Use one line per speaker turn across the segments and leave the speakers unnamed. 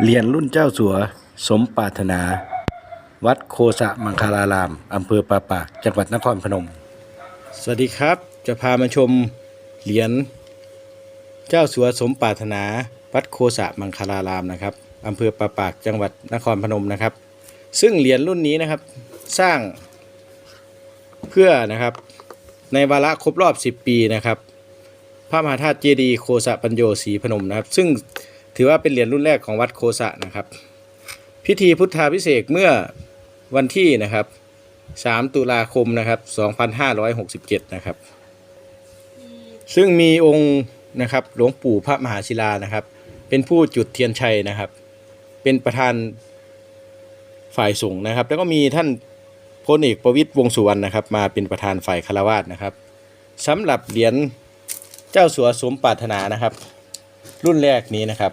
เรียนรุ่นเจ้าสัว สมปรารถนา วัดโคสะมังคลาราม อำเภอปาปากจังหวัดนครพนม สวัสดีครับ จะพามาชมเหรียญเจ้าสัวสมปรารถนา วัดโคสะมังคลารามนะครับอำเภอปาปากจังหวัดนครพนมนะครับ ซึ่งเหรียญรุ่นนี้นะครับสร้างเพื่อนะครับในวาระครบรอบ 10 ปีนะครับ พระมหาธาตุเจดีย์โคสะปัญโยศรีพนมนะครับ ซึ่ง ถือว่าเป็นเหรียญรุ่นแรกของวัดโคสะนะครับ พิธีพุทธาพิเศษเมื่อวันที่นะครับ 3 ตุลาคมนะครับ 2567 นะครับ ซึ่งมีองค์นะครับหลวงปู่พระมหาศิลานะครับ เป็นผู้จุดเทียนชัยนะครับ เป็นประธานฝ่ายสงฆ์นะครับ แล้วก็มีท่านพลเอกประวิตยวงสุวรรณนะครับ มาเป็นประธานฝ่ายคารวาสนะครับสำหรับเหรียญเจ้าสัวสมปรารถนานะครับ รุ่นแรกนี้นะครับ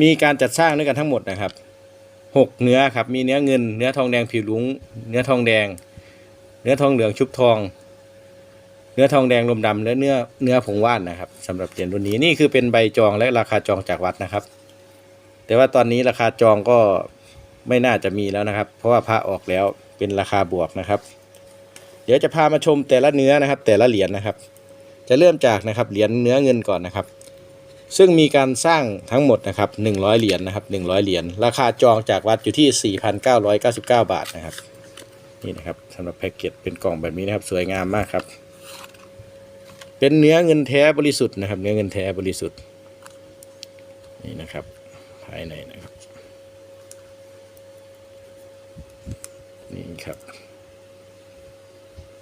มีการจัดสร้างด้วยกันทั้งหมดนะครับหกเนื้อครับ มีเนื้อเงิน เนื้อทองแดงผิวลุงเนื้อทองแดง เนื้อทองเหลืองชุบทอง เนื้อทองแดงลมดำและเนื้อเนื้อผงว่านนะครับสำหรับเหรียญรุ่นนี้นี่คือเป็นใบจองและราคาจองจากวัดนะครับ แต่ว่าตอนนี้ราคาจองก็ไม่น่าจะมีแล้วนะครับ เพราะว่าพระออกแล้วเป็นราคาบวกนะครับ เดี๋ยวจะพามาชมแต่ละเนื้อนะครับ แต่ละเหรียญนะครับ จะเริ่มจากนะครับเหรียญเนื้อเงินก่อนนะครับ ซึ่งมีการสร้างทั้งหมดนะครับ100 เหรียญนะครับ100 เหรียญราคาจองจากวัดอยู่ที่ 4,999 บาทนะครับนี่นะครับสำหรับแพ็กเกจเป็นกล่องแบบนี้นะครับสวยงามมากครับ เป็นเนื้อเงินแท้บริสุทธิ์นะครับ เนื้อเงินแท้บริสุทธิ์นี่นะครับภายในนะครับนี่ครับ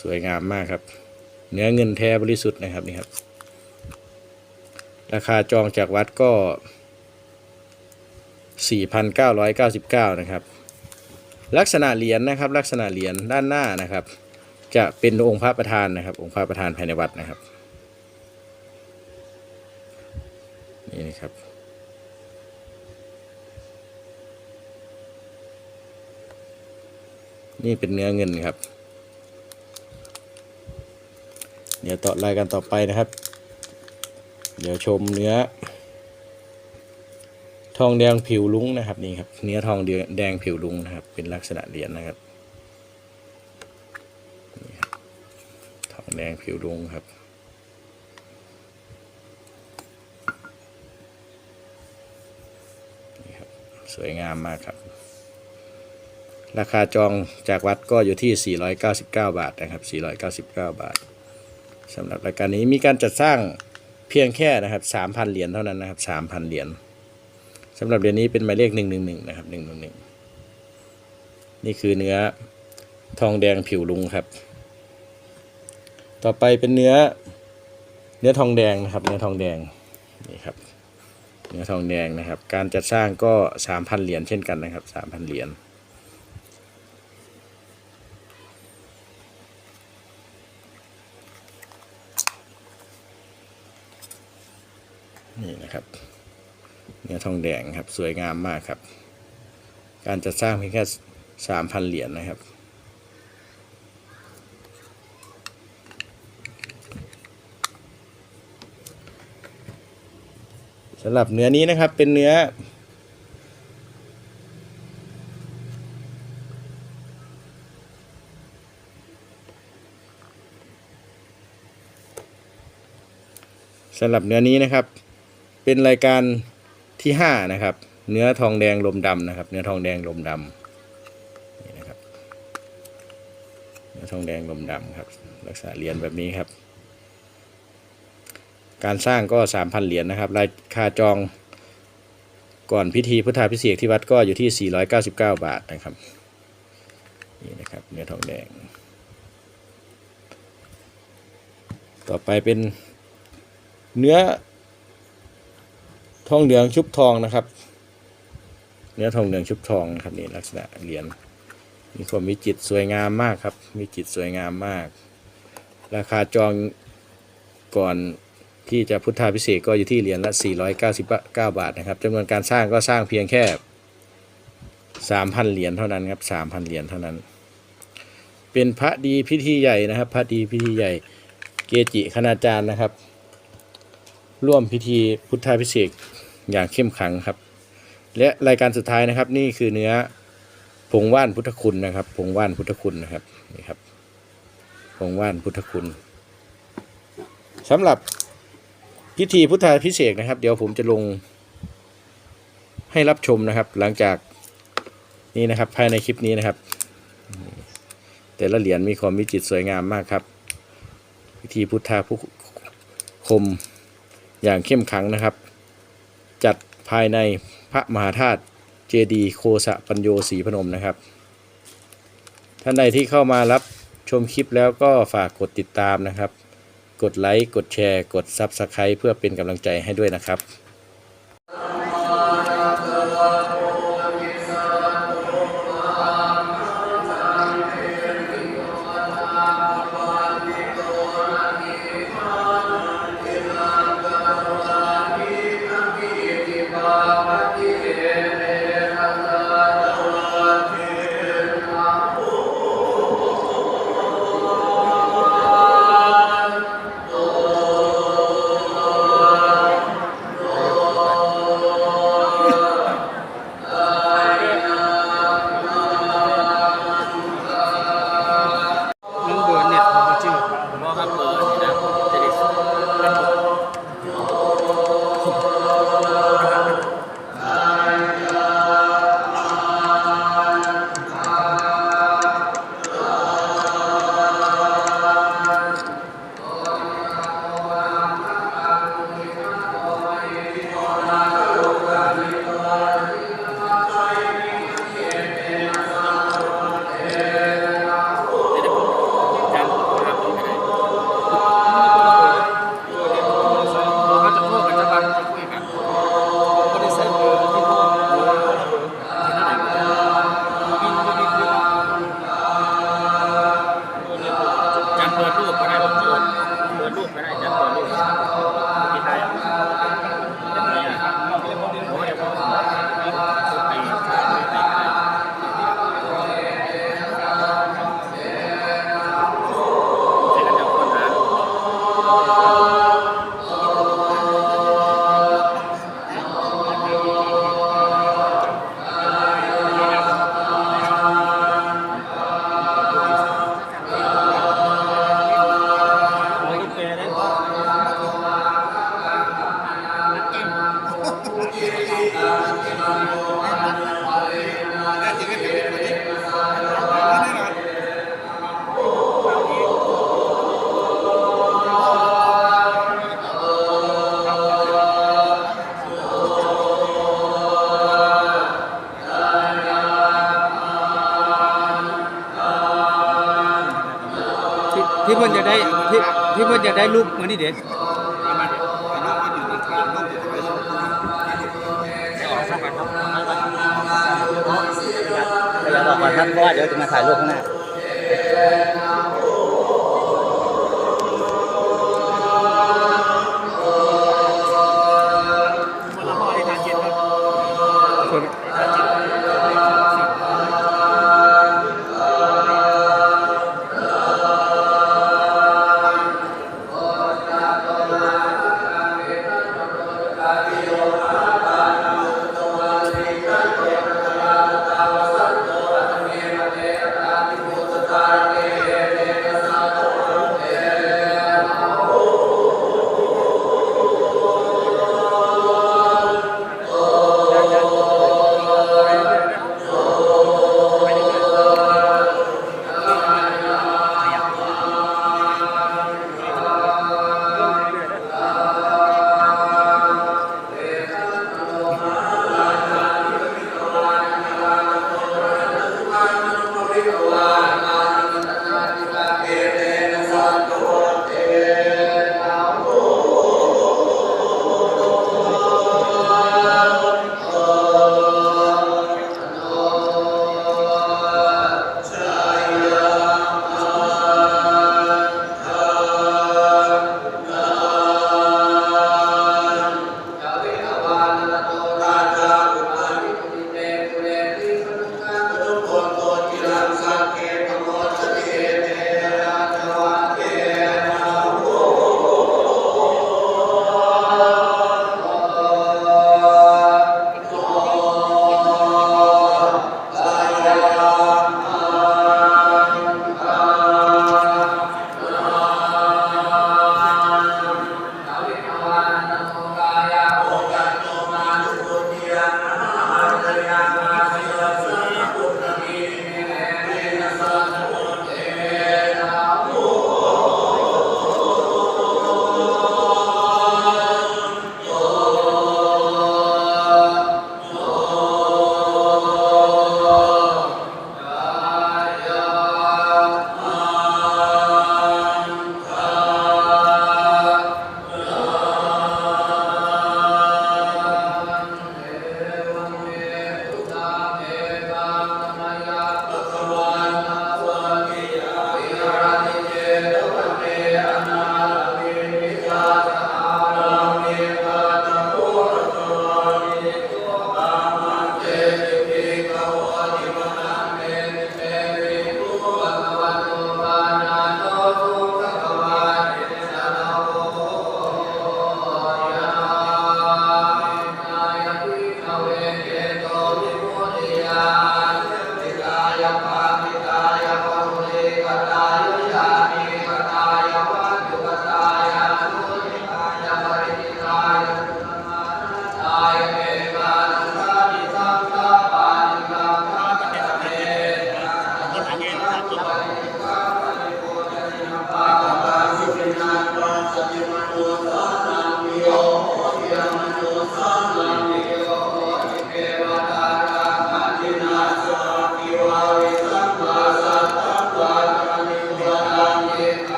สวยงามมากครับ เนื้อเงินแท้บริสุทธิ์นะครับนี่ครับ ราคาจองจากวัดก็ 4,999 นะครับ ลักษณะเหรียญนะครับ ลักษณะเหรียญด้านหน้านะครับ จะเป็นองค์พระประธานนะครับ องค์พระประธานภายในวัดนะครับ นี่นะครับนี่เป็นเนื้อเงินครับ เดี๋ยวต่อรายการต่อไปนะครับ เดี๋ยวชมเนื้อ ทองแดงผิวลุ้งนะครับนี่ครับ เนื้อทองแดงผิวลุ้งนะครับ เป็นลักษณะเหรียญนะครับนี่ครับทองแดงผิวลุ้งครับนี่ครับ สวยงามมากครับ ราคาจองจากวัดก็อยู่ที่ 499 บาทนะครับ 499 บาทสำหรับรายการนี้มีการจัดสร้าง เพียงแค่นะครับ3,000เหรียญเท่านั้นนะครับ3,000เหรียญสำหรับเหรียญนี้เป็นหมายเลข111นะครับ111นี่คือเนื้อทองแดงผิวลุงครับ ต่อไปเป็นเนื้อเนื้อทองแดงนะครับ เนื้อทองแดงนี่ครับ เนื้อทองแดงนะครับ การจัดสร้างก็3,000เหรียญเช่นกันนะครับ3,000เหรียญ นี่นะครับ เนื้อทองแดงครับสวยงามมากครับ การจะสร้างเพียงแค่สามพันเหรียญนะครับ สำหรับเนื้อนี้นะครับเป็นเนื้อ สำหรับเนื้อนี้นะครับ เป็นรายการที่ห้านะครับ เนื้อทองแดงลมดำนะครับ เนื้อทองแดงลมดำนี่นะครับ เนื้อทองแดงลมดำครับลักษณะเหรียญแบบนี้ครับ การสร้างก็สามพันเหรียญนะครับ รายคาจองก่อนพิธีพุทธาพิเศษที่วัดก็อยู่ที่ 499 บาทนะครับนี่นะครับเนื้อทองแดง ต่อไปเป็นเนื้อ ทองเหลืองชุบทองนะครับ เนื้อทองเหลืองชุบทองครับนี่ลักษณะเหรียญมีความวิจิตรสวยงามมากครับวิจิตสวยงามมาก ราคาจองก่อนที่จะพุทธาพิเศษก็อยู่ที่เหรียญละ 499 บาทนะครับจำนวนการสร้างก็สร้างเพียงแค่ 3,000 เหรียญเท่านั้นครับ 3,000 เหรียญเท่านั้น เป็นพระดีพิธีใหญ่นะครับ พระดีพิธีใหญ่ เกจิคณาจารย์นะครับ ร่วมพิธีพุทธาพิเศษ อย่างเข้มขังครับ และรายการสุดท้ายนะครับ นี่คือเนื้อผงว่านพุทธคุณนะครับผงว่านพุทธคุณนะครับนี่ครับผงว่านพุทธคุณสำหรับพิธีพุทธาพิเศษนะครับ เดี๋ยวผมจะลงให้รับชมนะครับ หลังจากนี้นะครับ ภายในคลิปนี้นะครับ แต่ละเหรียญมีความวิจิตรสวยงามมากครับ พิธีพุทธาพุคมอย่างเข้มขังนะครับ จัดภายในพระมหาธาตุเจดีโคสะปัญโยศรีพนมนะครับ ท่านใดที่เข้ามารับชมคลิปแล้วก็ฝากกดติดตามนะครับ กดไลค์ กดแชร์ กด Subscribe เพื่อเป็นกำลังใจให้ด้วยนะครับา
พิ่นจะได้ที่ที่เพิ่นจะได้รูปมือนี่เด็ด
อย่าบอกว่าท่านเพราะว่าเดี๋ยวจะมาถ่ายรูปข้างหน้า